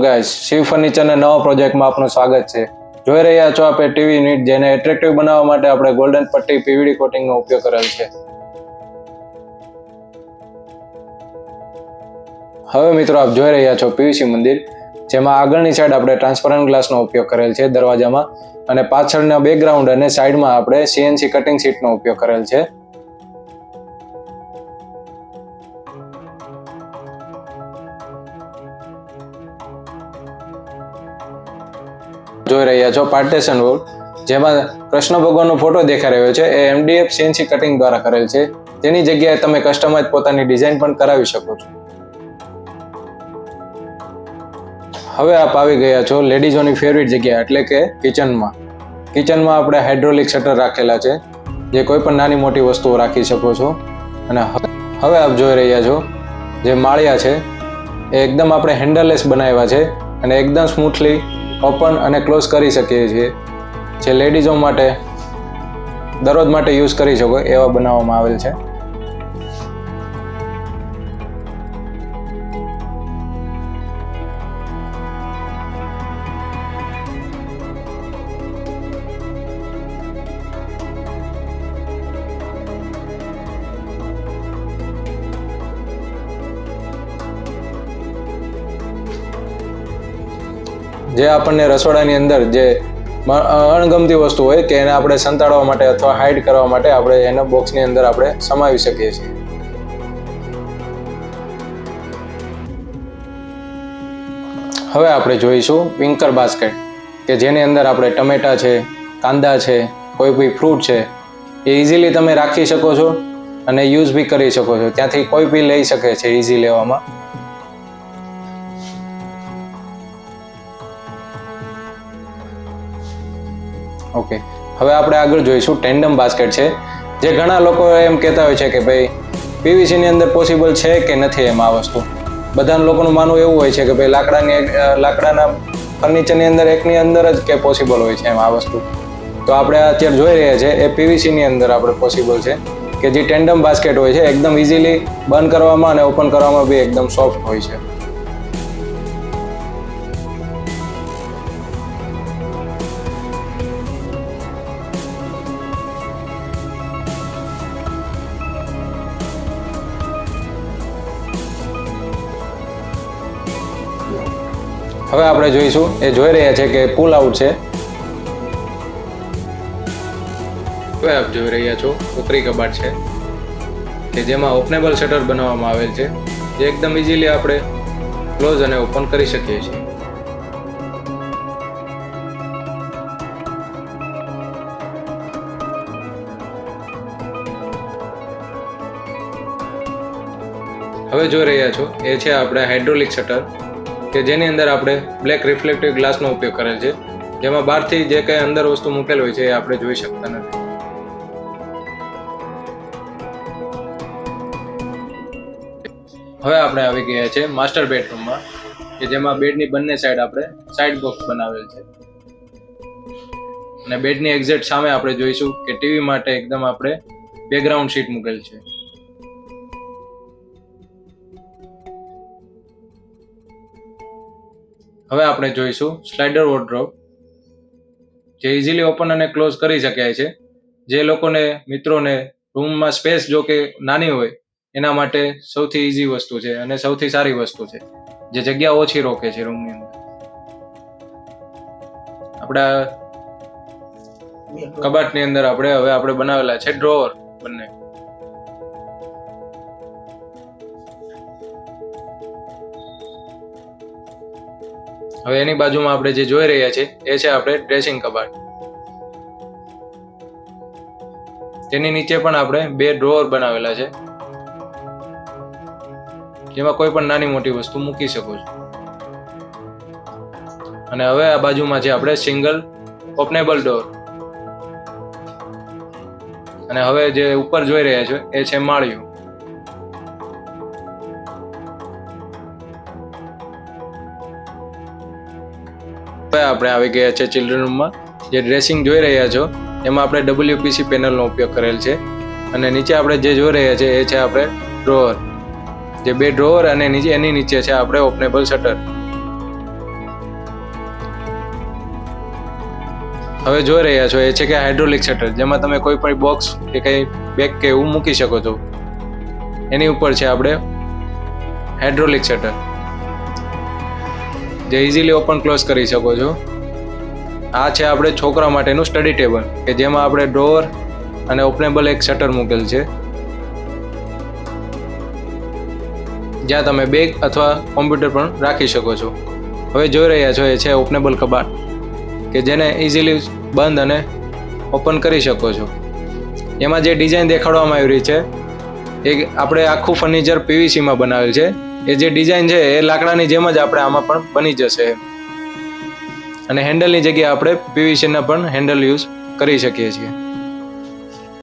Guys Shiv ફર્નિચરના નવા પ્રોજેક્ટમાં આપનું સ્વાગત છે. જોઈ રહ્યા છો આપણે ટીવી યુનિટ જેને એટ્રેક્ટિવ બનાવવા માટે આપણે ગોલ્ડન પટ્ટી પીવીડી કોટિંગનો ઉપયોગ કરેલ છે. હવે મિત્રો આપ જોઈ રહ્યા છો પીવીસી મંદિર, જેમાં આગળની સાઈડ આપણે ટ્રાન્સપરન્ટ ગ્લાસનો ઉપયોગ કરેલ છે દરવાજામાં, અને પાછળના બેકગ્રાઉન્ડ અને સાઈડમાં આપણે સીએનસી કટિંગ શીટનો ઉપયોગ કરેલ છે. જોઈ રહ્યા છો પાર્ટેશન વોલ જેમાં કૃષ્ણ ભગવાનનો ફોટો દેખાઈ રહ્યો છે. એ એમડીએફ સીએનસી કટિંગ દ્વારા કરેલ છે. તેની જગ્યાએ તમે કસ્ટમાઇઝ પોતાની ડિઝાઇન પણ કરાવી શકો છો. હવે આપ આવી ગયા છો લેડીઝોની ફેવરિટ જગ્યા, એટલે કે કિચનમાં કિચનમાં આપણે હાઇડ્રોલિક શટર રાખેલા છે, જે કોઈ પણ નાની મોટી વસ્તુઓ રાખી શકો છો. અને હવે આપ જોઈ રહ્યા છો, જે માળિયા છે, એ એકદમ આપણે હેન્ડલલેસ બનાવ્યા છે અને એકદમ સ્મૂથલી ઓપન અને ક્લોઝ કરી શકીએ છીએ. જે લેડીઝો માટે, દરરોજ માટે યુઝ કરી શકો એવા બનાવવામાં આવેલ છે. જે આપણને રસોડાની અંદર જે અણગમતી વસ્તુ હોય કે એને આપણે સંતાડવા માટે અથવા હાઇડ કરવા માટે આપણે એને બોક્સની અંદર આપણે સમાવી શકીએ છીએ. હવે આપણે જોઈશું વિંકર બાસ્કેટ કે જેની અંદર આપણે ટમેટા છે, કાંદા છે, કોઈ બી ફ્રૂટ છે, એ ઇઝીલી તમે રાખી શકો છો અને યુઝ બી કરી શકો છો. ત્યાંથી કોઈ બી લઈ શકે છે ઇઝી લેવામાં. ઓકે હવે આપણે આગળ જોઈશું ટેન્ડમ બાસ્કેટ છે, જે ઘણા લોકો એમ કહેતા હોય છે કે ભાઈ પીવીસીની અંદર પોસિબલ છે કે નથી એમ આ વસ્તુ? બધા લોકોનું માનવું એવું હોય છે કે ભાઈ, લાકડાની લાકડાના ફર્નિચરની અંદર, એકની અંદર જ કે પોસિબલ હોય છે એમ આ વસ્તુ? તો આપણે અત્યારે જોઈ રહ્યા છે, એ પીવીસીની અંદર આપણે પોસિબલ છે કે જે ટેન્ડમ બાસ્કેટ હોય છે, એકદમ ઇઝીલી બંધ કરવામાં અને ઓપન કરવામાં બી એકદમ સોફ્ટ હોય છે. હવે આપણે જોઈશું. એ જોઈ રહ્યા છે કે પુલ આઉટ છે. હવે આપ જોઈ રહ્યા છો ઉપરી કબાટ છે, કે જેમાં ઓપનેબલ શટર બનાવવામાં આવેલ છે, જે એકદમ ઇઝીલી આપણે ક્લોઝ અને ઓપન કરી શકીએ છીએ. હવે જોઈ રહ્યા છો, એ છે આપણે હાઇડ્રોલિક શટર કે જેની અંદર આપણે બ્લેક રિફ્લેક્ટિવ ગ્લાસનો ઉપયોગ કરેલ છે. જેમાં બહારથી જે કંઈ અંદર વસ્તુ મૂકેલ હોય છે એ આપણે જોઈ શકતા નથી. હવે આપણે આવી ગયા છે માસ્ટર બેડરૂમમાં કે જેમાં બેડની બંને સાઈડ આપણે સાઈડ બોક્સ બનાવેલ છે. અને બેડની એક્ઝેક્ટ સામે આપણે જોઈશું કે ટીવી માટે એકદમ આપણે બેકગ્રાઉન્ડ શીટ મૂકેલ છે. હવે આપણે જોઈશું સ્લાઇડર વોર્ડ્રોપ જે ઇઝીલી ઓપન અને ક્લોઝ કરી શકાય છે. જે લોકોને મિત્રોને રૂમમાં સ્પેસ જો કે નાની હોય એના માટે સૌથી ઇઝી વસ્તુ છે અને સૌથી સારી વસ્તુ છે. જે જગ્યા ઓછી રોકે છે રૂમની અંદર. આપણા કબાટની અંદર આપણે હવે આપણે બનાવેલા છે ડ્રોવર બંને. હવે એની બાજુમાં આપણે જે જોઈ રહ્યા છે, એ છે આપણે ડ્રેસિંગ કબાટ. તેની નીચે પણ આપણે બે ડ્રોવર બનાવેલા છે, જેમાં કોઈ પણ નાની મોટી વસ્તુ મૂકી શકો છો. અને હવે આ બાજુમાં છે આપણે સિંગલ ઓપનેબલ ડોર અને હવે જે ઉપર જોઈ રહ્યા છો, એ છે માળિયું. કયા આપણે આવી ગયા છે ચિલ્ડ્રન રૂમમાં જે ડ્રેસિંગ જોઈ રહ્યા છો, એમાં આપણે ડબલ્યુપીસી પેનલનો ઉપયોગ કરેલ છે. અને નીચે આપણે જે જોઈ રહ્યા છે, એ છે આપણે ડ્રોઅર જે બે ડ્રોઅર અને નીચે, એની નીચે છે આપણે ઓપનેબલ શટર હવે જોઈ રહ્યા છો, એ છે કે હાઇડ્રોલિક શટર જેમાં તમે કોઈ પણ બોક્સ કે કંઈ બેગ કે એવું મૂકી શકો છો. એની ઉપર છે આપણે હાઇડ્રોલિક શટર જે ઇઝીલી ઓપન ક્લોઝ કરી શકો છો. આ છે આપણે છોકરા માટેનું સ્ટડી ટેબલ કે જેમાં આપણે ડ્રોવર અને ઓપનેબલ એક શટર મૂકેલ છે. જ્યાં તમે બેગ અથવા કોમ્પ્યુટર પણ રાખી શકો છો. હવે જોઈ રહ્યા છો એ છે ઓપનેબલ કબાટ, કે જેને ઇઝીલી બંધ અને ઓપન કરી શકો છો. એમાં જે ડિઝાઇન દેખાડવામાં આવી રહી છે એ આપણે આખું ફર્નિચર પીવીસીમાં બનાવેલ છે. એ જે ડિઝાઇન છે, એ લાકડાની જેમ જ આપણે આમાં પણ બની જશે. અને હેન્ડલની જગ્યાએ આપણે પીવીસીના પણ હેન્ડલ યુઝ કરી શકીએ છીએ.